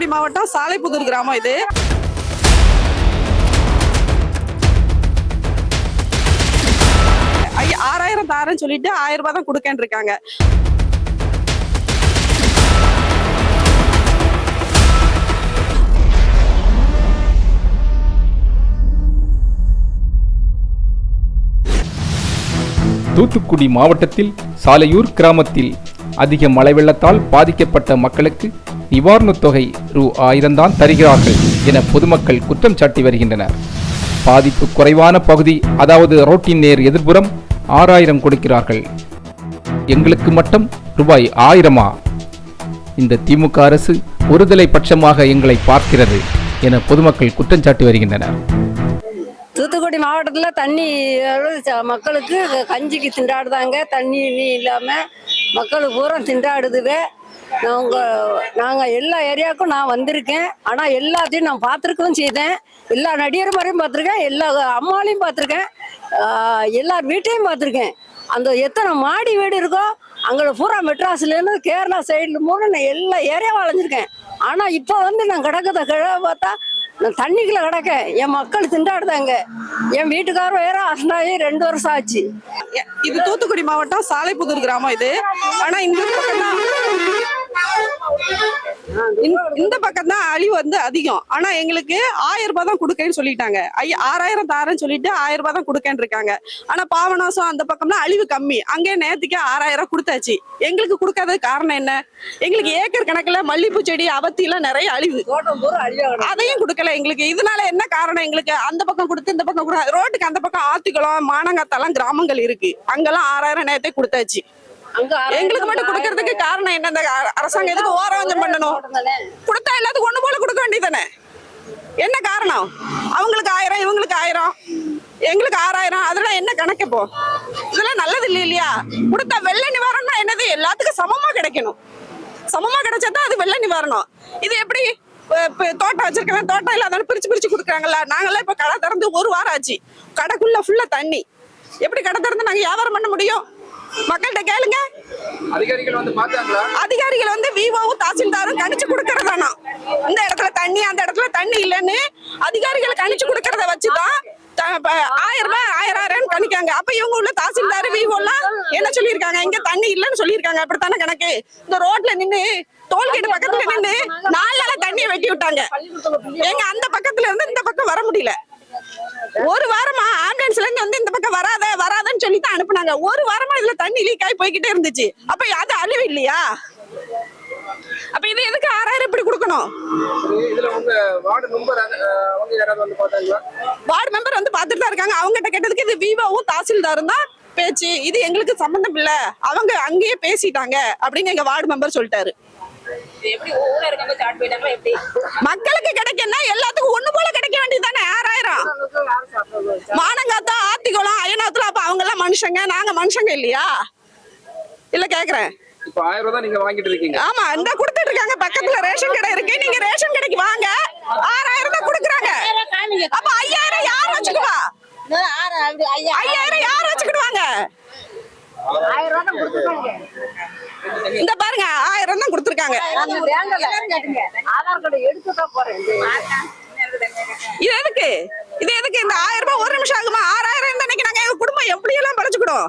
தூத்துக்குடி மாவட்டம் சாலைப்புதூர் கிராமம் இது. ஐ- ஆறாயிரம் தாரேன்னு சொல்லிட்டு ஆயிரம் ரூபாய் தான் கொடுக்கேன்னு இருக்காங்க. தூத்துக்குடி மாவட்டத்தில் சாலையூர் கிராமத்தில் அதிக மழை வெள்ளத்தால் பாதிக்கப்பட்ட மக்களுக்கு நிவாரணத் தொகை ரூ ஆயிரம் தான் தருகிறார்கள் என பொதுமக்கள் குற்றம் சாட்டி வருகின்றனர். பாதிப்பு குறைவான பகுதி அதாவது ரோட்டின் நேர் எதிர்ப்புறம் ஆறாயிரம் கொடுக்கிறார்கள். எங்களுக்கு மட்டும் ரூபாய் ஆயிரமா? இந்த திமுக அரசு ஒருதலை பட்சமாக எங்களை பார்க்கிறது என பொதுமக்கள் குற்றம் சாட்டி வருகின்றனர். தூத்துக்குடி மாவட்டத்தில் தண்ணி மக்களுக்கு? கஞ்சிக்கு திண்டாடுதாங்க தண்ணி இல்லாமல் மக்கள் பூரா திண்டாடுதுவே. நாங்கள் நாங்கள் எல்லா ஏரியாவுக்கும் நான் வந்திருக்கேன். ஆனால் எல்லாத்தையும் நான் பார்த்துருக்கவும் செய்தேன். எல்லா நடிகர் மாதிரியும் பார்த்துருக்கேன். எல்லா அம்மாலையும் பார்த்துருக்கேன். எல்லார் வீட்டையும் பார்த்துருக்கேன். அந்த எத்தனை மாடி வீடு இருக்கோ அங்கே பூரா மெட்ராஸ்லேருந்து கேரளா சைடில் மூணு நான் எல்லா ஏரியாவும் அலைஞ்சிருக்கேன். ஆனால் இப்போ வந்து நான் கிடக்கிறத கிழ பார்த்தா நான் தண்ணிக்குள்ள கிடக்கேன். என் மக்கள் திண்டாடுதாங்க. என் வீட்டுக்காரர் வேற அசனாயி ரெண்டு வருஷம் ஆச்சு. இது தூத்துக்குடி மாவட்டம் சாலைப்புதூர் கிராமம் இது. ஆனால் இந்த இந்த- பக்கம் தான் அழிவு வந்து அதிகம். ஆனா எங்களுக்கு ஆயிரம் ரூபாய் தான் கொடுக்கேன்னு சொல்லிட்டாங்க. ஐயா ஆறாயிரம் தாரேன்னு சொல்லிட்டு ஆயிரம் ரூபாய் தான் கொடுக்கேன்னு இருக்காங்க. ஆனா பாவனாசம் அந்த பக்கம்னா அழிவு கம்மி. அங்கே நேத்துக்கே ஆறாயிரம் கொடுத்தாச்சு. எங்களுக்கு கொடுக்காத காரணம் என்ன? எங்களுக்கு ஏக்கர் கணக்குல மல்லிப்பூ செடி அவத்தி எல்லாம் நிறைய அழிவு. அதையும் கொடுக்கல எங்களுக்கு. இதனால என்ன காரணம் எங்களுக்கு? அந்த பக்கம் கொடுத்து இந்த பக்கம் கொடுக்க ரோட்டுக்கு அந்த பக்கம் ஆத்துக்குளம் மானங்காத்தெல்லாம் கிராமங்கள் இருக்கு. அங்கெல்லாம் ஆறாயிரம் நேரத்தை கொடுத்தாச்சு. எங்களுக்கு மட்டும் கொடுக்கறதுக்கு காரணம் என்ன இந்த அர- அரசாங்கம் எதுக்கு ஓரவஞ்சம் பண்ணணும்? கொடுத்தா எல்லாத்துக்கும் ஒண்ணு போல கொடுக்க வேண்டியதானே என்ன காரணம்? அவங்களுக்கு ஆயிரம் இவங்களுக்கு ஆயிரம். எங்களுக்கு ஆறாயிரம். அதெல்லாம் என்ன கணக்கு இப்போ? இதெல்லாம் நல்லது இல்லை இல்லையா? கொடுத்தா வெள்ள நிவாரணம் என்னது? எல்லாத்துக்கும் சமமா கிடைக்கணும். சமமா கிடைச்சா தான் அது வெள்ள நிவாரணம். இது எப்படி தோட்டம் வச்சிருக்கவன் தோட்டம் இல்லாதவன் பிரிச்சு பிரிச்சு கொடுக்குறாங்கல்ல நாங்களாம் இப்ப கடை திறந்து ஒரு வாரம் ஆச்சு. கடைக்குள்ள ஃபுல்லா தண்ணி. எப்படி கடை திறந்து நாங்க வியாபாரம் பண்ண முடியும்? மக்கள்கிட்ட கேளுங்க. அதிகாரிகள் வந்து பார்த்தாங்களா? அதிகாரிகள் வந்து விவோவும் தாசில்தாரும் கணிச்சு கொடுக்கறதானா இந்த இடத்துல தண்ணி அந்த இடத்துல தண்ணி இல்லைன்னு அதிகாரிகள் கணிச்சு கொடுக்கறத வச்சுதான் ஆயிரம் ரூபாய் ஆயிரம் ஆயிரம் கணிக்காங்க அப்ப இவங்க உள்ள தாசில்தார் விவோ எல்லாம் என்ன சொல்லியிருக்காங்க? இங்க தண்ணி இல்லைன்னு சொல்லியிருக்காங்க. அப்படித்தானே கணக்கு? இந்த ரோட்ல நின்னு டோல்கேட் பக்கத்துல நின்னு நாலு நாளா தண்ணியை வெட்டி விட்டாங்க. எங்க அந்த பக்கத்துல இருந்து இந்த பக்கம் வர முடியல. ஒரு வாரமா ஆம்புலன்ஸ்ல இருந்து வந்து இந்த பக்கம் வராத வராதன்னு சொல்லி தான் அனுப்புனாங்க. ஒரு வாரமா இதுல தண்ணி லீக் ஆகி போய்கிட்டே இருந்துச்சு. அப்ப அது அழிவு இல்லையா? அப்ப இது எதுக்கு ஆறாயிரம் இப்படி கொடுக்கணும்? சரி, இதுல உங்க வார்டு மெம்பர் வந்து பாத்துட்டு தான் இருக்காங்க. அவங்க கிட்ட கேட்டதுக்கு இது விவோவும் தாசில்தாரும் தான் பேச்சு இது எங்களுக்கு சம்பந்தம் இல்ல. அவங்க அங்கேயே பேசிட்டாங்க அப்படின்னு எங்க வார்டு மெம்பர் சொல்லிட்டாரு. மக்களுக்கு கிடைக்கணும்னா எல்லாத்துக்கும் ஒண்ணு போல கிடைக்க வேண்டியதுதானே ஆறாயிரம் மானங்காத்தா ஆத்திக்குளம் அயனாத்துல அப்ப அவங்க எல்லாம் மனுஷங்க நாங்க மனுஷங்க இல்லையா? இல்ல கேக்குறேன். இப்ப ஆயிரம் ரூபாய் தான் நீங்க வாங்கிட்டு இருக்கீங்க. ஆமா இந்த கொடுத்துட்டு இருக்காங்க. பக்கத்துல ரேஷன் கடை இருக்கு. நீங்க ரேஷன் கடைக்கு வாங்க. ஆறாயிரம் தான் கொடுக்குறாங்க. அப்ப ஐயாயிரம் யார் வச்சுக்குவா? ஐயாயிரம் யார் வச்சுக்கிடுவாங்க? இந்த பாருங்க ஆயிரம் தான் கொடுத்துருக்காங்க. இது எதுக்கு? இது எதுக்கு? இந்த ஆயிரம் ரூபாய் ஒரு நிமிஷம் ஆகுமா? ஆறாயிரம் குடும்பம் எப்படி எல்லாம் படைச்சுக்கிடும்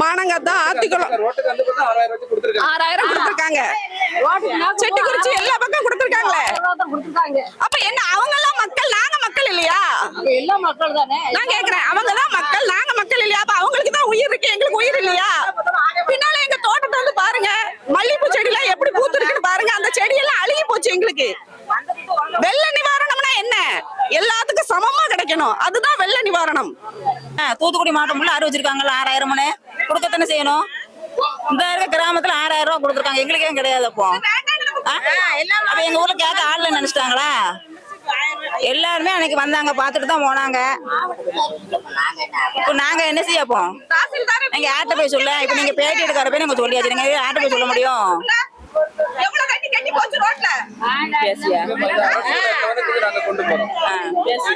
மானங்காத்தா ஆத்திக்குளம் ரோட்டுக்கு அந்த பக்கம் ஆறாயிரம் வச்சு கொடுத்துருக்காங்க ஆறாயிரம் கொடுத்துருக்காங்க. செட்டிக்குறிச்சி எல்லா பக்கம் கொடுத்துருக்காங்களே. கொடுத்துருக்காங்க அப்ப என்ன அவங்க எல்லாம் மக்கள் நாங்க மக்கள் இல்லையா? அப்ப எல்லா மக்கள் தானே? நான் கேக்குறேன். அவங்க மக்கள் நாங்க மக்கள் இல்லையா? அப்ப அவங்களுக்கு தான் உயிர் இருக்கு. எங்களுக்கு உயிர் இல்லையா? பின்னால எங்க தோட்டத்தை வந்து பாருங்க. மல்லிகைப்பூ செடி எல்லாம் எப்படி பூத்து இருக்குன்னு பாருங்க. அந்த செடி எல்லாம் அழுகி போச்சு எங்களுக்கு. வெள்ள நிவாரணம்னா என்ன? எல்லாத்துக்கும் சமமா கிடைக்கணும். அதுதான் வெள்ள நிவாரணம். தூத்துக்குடி மாவட்டம் ஃபுல்லா அறிவிச்சிருக்காங்கல்ல ஆறாயிரம் மணி கொடுக்கத்தானே செய்யணும்? இந்த இருக்க கிராமத்துல ஆறாயிரம் ரூபாய் கொடுத்துருக்காங்க. எங்களுக்கு ஏன் கிடையாது அப்போ? அப்ப எங்க ஊர்ல கேட்க ஆள்ல நினைச்சிட்டாங்களா? எல்லாருமே அன்னைக்கு வந்தாங்க பார்த்துட்டு தான் போனாங்க. இப்போ நாங்க என்ன செய்ய அப்போ நீங்க யார்கிட்ட போய் சொல்ல. இப்போ நீங்க பேட்டி எடுக்கிற போய் நீங்க சொல்லியாச்சு. நீங்க யார்கிட்ட போய் சொல்ல முடியும். எவ்வளவு தண்ணி கட்டி போச்சு ரோட்ல? பேசியா? கவனத்துக்கு நாங்க கொண்டு போறோம் ஆ, பேசு.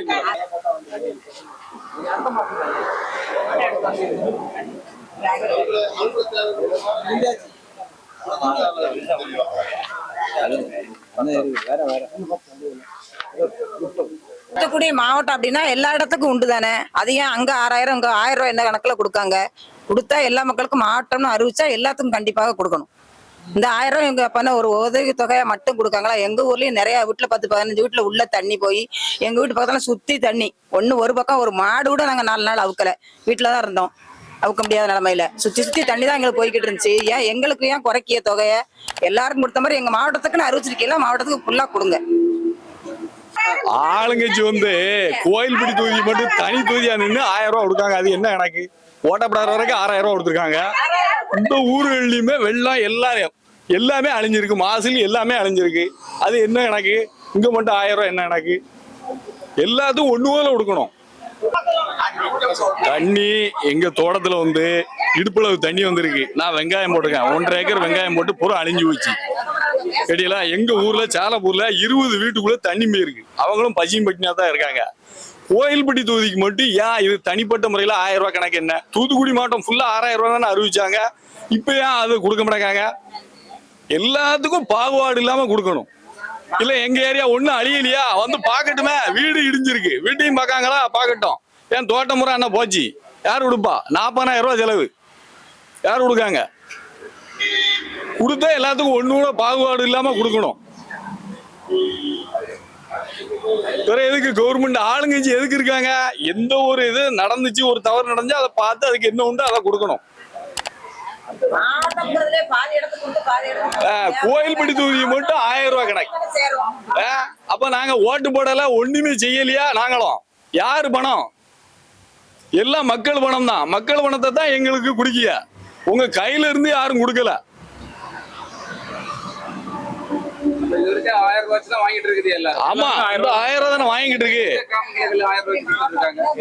தூத்துக்குடி மாவட்டம் அப்படின்னா எல்லா இடத்துக்கும் உண்டு தானே? அது ஏன் அங்க ஆறாயிரம் இங்க ஆயிரம் ரூபாய் என்ன கணக்குல கொடுக்காங்க? கொடுத்தா எல்லா மக்களுக்கும் மாவட்டம்னு அறிவிச்சா எல்லாத்துக்கும் கண்டிப்பாக கொடுக்கணும். இந்த ஆயிரம் ரூபாய் எங்க பண்ண ஒரு உதவி தொகையை மட்டும் கொடுக்காங்களா? எங்க ஊர்லயும் நிறைய வீட்டுல பத்து பதினஞ்சு வீட்டுல உள்ள தண்ணி போய் எங்க வீட்டு பக்கத்துல சுத்தி தண்ணி. ஒண்ணு ஒரு பக்கம் ஒரு மாடு கூட நாங்க நாலு நாள் அவுக்கல. வீட்டுலதான் இருந்தோம். அவுக்க முடியாத நிலமையில. சுத்தி சுத்தி தண்ணி தான் எங்களுக்கு போய்கிட்டு இருந்துச்சு. ஏன் எங்களுக்கு ஏன் குறைக்கிய தொகையை? எல்லாருக்கும் கொடுத்த மாதிரி எங்க மாவட்டத்துக்குன்னு அறிவிச்சிருக்கீங்களா? மாவட்டத்துக்கு ஃபுல்லா கொடுங்க. ஆளுங்கட்சி வந்து கோயில்பட்டி தொகுதி மட்டும் தனி தொகுதியா நின்று ஆயிரம் ரூபாய் கொடுக்காங்க. அது என்ன எனக்கு? ஓட்டப்படாத வரைக்கும் ஆறாயிரம் ரூபாய் கொடுத்துருக்காங்க. இந்த ஊர்கள்லயுமே வெள்ளம் எல்லாரும் எல்லாமே அழிஞ்சிருக்கு. மாசில் எல்லாமே அழிஞ்சிருக்கு. அது என்ன எனக்கு இங்க மட்டும் ஆயிரம் ரூபாய் என்ன எனக்கு எல்லாத்துக்கும் ஒன்று போல கொடுக்கணும். தண்ணி எங்க தோட்டத்துல வந்து இடுப்புளவு தண்ணி வந்திருக்கு. நான் வெங்காயம் போட்டிருக்கேன். ஒன்றரை ஏக்கர் வெங்காயம் போட்டு பூரா அழிஞ்சு போச்சு. கேட்டீங்களா எங்க ஊர்ல சாலப்பூர்ல இருபது வீட்டுக்குள்ள தண்ணி போயிருக்கு அவங்களும் பசியும் பட்டினா தான் இருக்காங்க. கோயில்பட்டி தொகுதிக்கு மட்டும் ஏன் இது தனிப்பட்ட முறையில ஆயிரம் ரூபாய் கணக்கு என்ன? தூத்துக்குடி மாவட்டம் ஃபுல்லா ஆறாயிரம் ரூபாய் தானே அறிவிச்சாங்க. இப்ப ஏன் அது கொடுக்க மாட்டேங்காங்க எல்லாத்துக்கும் பாகுபாடு இல்லாம கொடுக்கணும். இல்ல எங்க ஏரியா ஒண்ணும் அழியலையா? வந்து பாக்கட்டுமே வீடு இடிஞ்சிருக்கு. வீட்டையும் பார்க்காங்களா? பார்க்கட்டும். ஏன் தோட்டம் முறை என்ன போச்சு? யார் கொடுப்பா நாற்பதாயிரம் ரூபாய் செலவு. யார் கொடுக்காங்க கொடுத்தா எல்லாத்துக்கும் ஒண்ணு கூட பாகுபாடு இல்லாம கொடுக்கணும். வேற எதுக்கு? கவர்மெண்ட் ஆளுங்கட்சி எதுக்கு இருக்காங்க? எந்த ஒரு இது நடந்துச்சு ஒரு தவறு நடந்துச்சு அதை பார்த்து அதுக்கு என்ன உண்டோ அதை கொடுக்கணும். ஆஹ், கோயில்பட்டி தொகுதி மட்டும் ஆயிரம் ரூபாய் கணக்கு அப்ப நாங்க ஓட்டு போடல ஒண்ணுமே செய்யலையா? நாங்களும். யாரு பணம்? எல்லாம் மக்கள் பணம் தான். மக்கள் பணத்தை தான் எங்களுக்கு குடிக்கிய உங்க கையில இருந்து யாரும் கொடுக்கல. ஆமா ஆயிரம் தானே வாங்கிட்டு இருக்கு.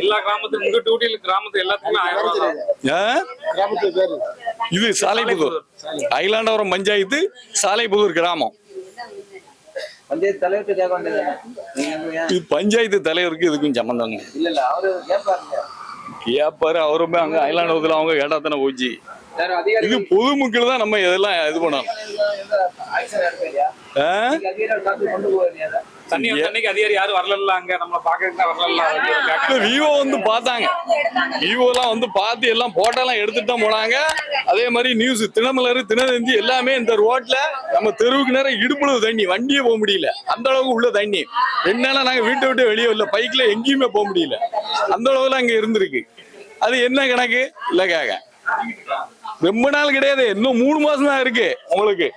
எல்லா கிராமத்துக்கும் உங்க டியூட்டியில கிராமத்து எல்லாத்துக்குமே ஆயிரம் ரூபாய்? இது சாலைப்புதூர் அகிலாண்டவரம் பஞ்சாயத்து சாலைப்புதூர் கிராமம். பஞ்சாயத்து இது தலைவருக்கு இதுக்கும் கேட்பாருங்க ஏப்பாரு அவருமே அங்க அகிலாண்டவரத்துல அவங்க கேட்டா தானே போச்சு இது பொதுமக்கள் தான் நம்ம இதெல்லாம் இது பண்ணணும். தண்ணி அன்னைக்கு அதிகாரி யாரும் வரல அங்க? பாக்கிறதுக்கு வரல. விவோ வந்து பார்த்தாங்க. விவோ எல்லாம் வந்து பார்த்து எல்லாம் போட்டோலாம் எடுத்துட்டு தான் போனாங்க. அதே மாதிரி நியூஸ் தினமலர் தினதந்தி எல்லாமே இந்த ரோட்ல நம்ம தெருவுக்கு நேரம் இடுப்புளவு தண்ணி. வண்டியே போக முடியல. அந்த அளவுக்கு உள்ள தண்ணி. நாளா நாங்க வீட்டை விட்டு வெளியே இல்ல பைக்ல எங்கேயுமே போக முடியல. அந்த அளவுல அங்க இருந்திருக்கு. அது என்ன கணக்கு? இல்ல கேக்க. ரொம்ப நாள் கிடையாது. இன்னும் மூணு மாசம் தான் இருக்கு உங்களுக்கு.